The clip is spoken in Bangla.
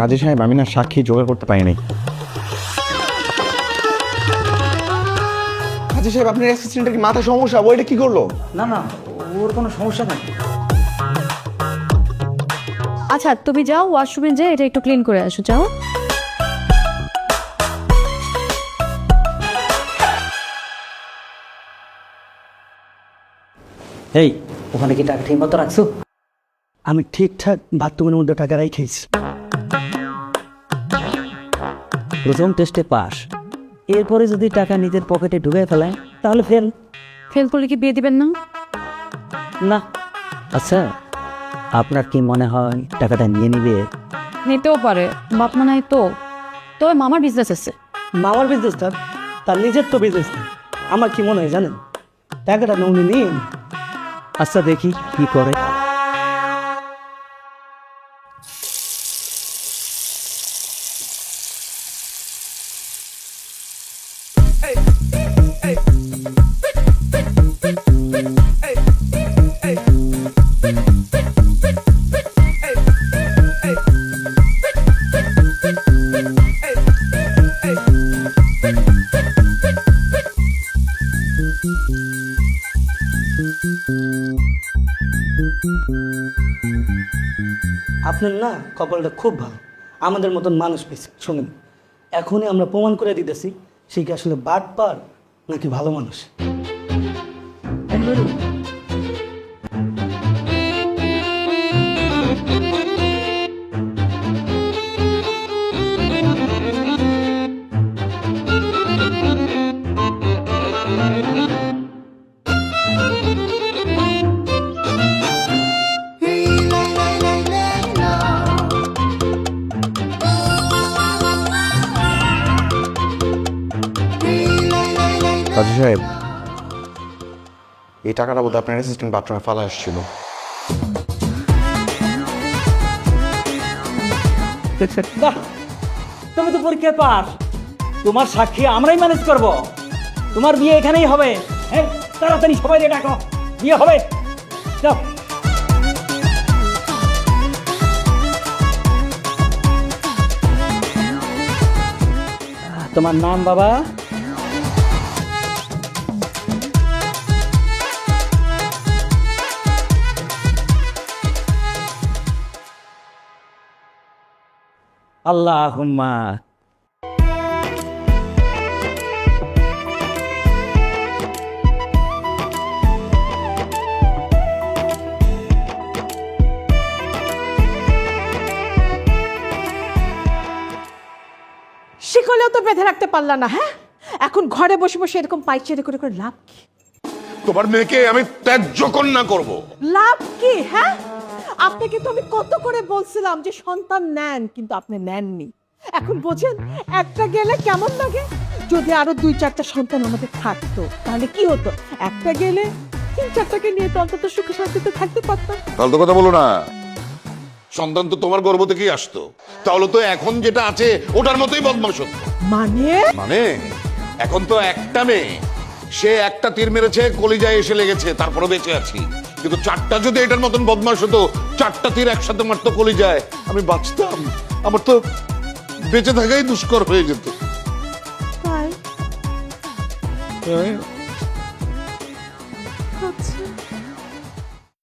কাজী সাহেব আমি না সাক্ষী জোগাড় করতে পারিনি। কাজী সাহেব আপনার অ্যাসিস্ট্যান্টের কি মাথা সমস্যা? ওইটা কি করল? না না ওর কোনো সমস্যা নাই। আচ্ছা তুমি যাও ওয়াশরুমে যে এটা একটু ক্লিন করে আসো যাও। এই ওখানে কি টাকা ঠিক মতো রাখছো? আমি ঠিকঠাক বাথরুমের মধ্যে টাকা রাইখেছি প্রথম টেস্টে পাস এরপরে যদি টাকা নিজের পকেটে ঢুকে ফেলায় তাহলে ফেল ফেল করলে কি বিয়ে দিবেন না? না। আচ্ছা আপনার কি মনে হয় টাকাটা নিয়ে নিবে? নিতেও পারে বাপ মা নাই তো। তবে মামার বিজনেস আছে। মামার বিজনেসটা তার নিজের তো বিজনেস আমার কি মনে হয় জানেন? টাকাটা উনি নিন আচ্ছা দেখি কি করে। আপনার না কপালটা খুব ভালো। আমাদের মতন মানুষ পেয়েছে শুনুন। এখনই আমরা প্রমাণ করে দিতেছি সে কি আসলে বাট পার নাকি ভালো মানুষ? কাজী সাহেব, এই টাকাটা বোধহয় আপনার অ্যাসিস্ট্যান্ট বাথরুমে ফালা আসছিল। তুমি তো পরীক্ষায় পাস তোমার সাক্ষী আমরাই ম্যানেজ করব। তোমার বিয়ে এখানেই হবে। হ্যাঁ তাড়াতাড়ি সবাই ডাকো। বিয়ে হবে। যাও। তোমার নাম বাবা? আল্লাহ শিকলেও তো বেঁধে রাখতে পারলা না হ্যাঁ? এখন ঘরে বসে বসে এরকম পাইচারি করে করে লাভ কি? তোমার মেয়েকে আমি ত্যায্য কন্যা করব। লাভ কি হ্যাঁ? আপনাকে তো আমি কত করে বলছিলাম যে সন্তান নেন কিন্তু আপনি নেননি। এখন বোঝেন একটা গেলে কেমন লাগে? যদি আরও দুই চারটা সন্তান আমাদের থাকতো তাহলে কি হতো? একটা গেলে তিন চারটাকে নিয়ে তো অন্তত সুখে শান্তিতে থাকতে পারতাম। ফালতু কথা বলো না। সন্তান তো তোমার গর্ভ থেকেই আসতো। তাহলে তো এখন যেটা আছে ওটার মতোই বদমাস হতো। মানে? মানে? এখন তো একটা মেয়ে। সে একটা তীর মেরেছে কলিজায় এসে লেগেছে তারপরে বেঁচে আছি। কিন্তু চারটা যদি এটার মতন বদমাস হতো চারটা তীর একসাথে মারতো কলি যায়। আমি বাঁচতাম। আমার তো বেঁচে থাকাই দুষ্কর হয়ে যেত। তাই? হ্যাঁ। আচ্ছা।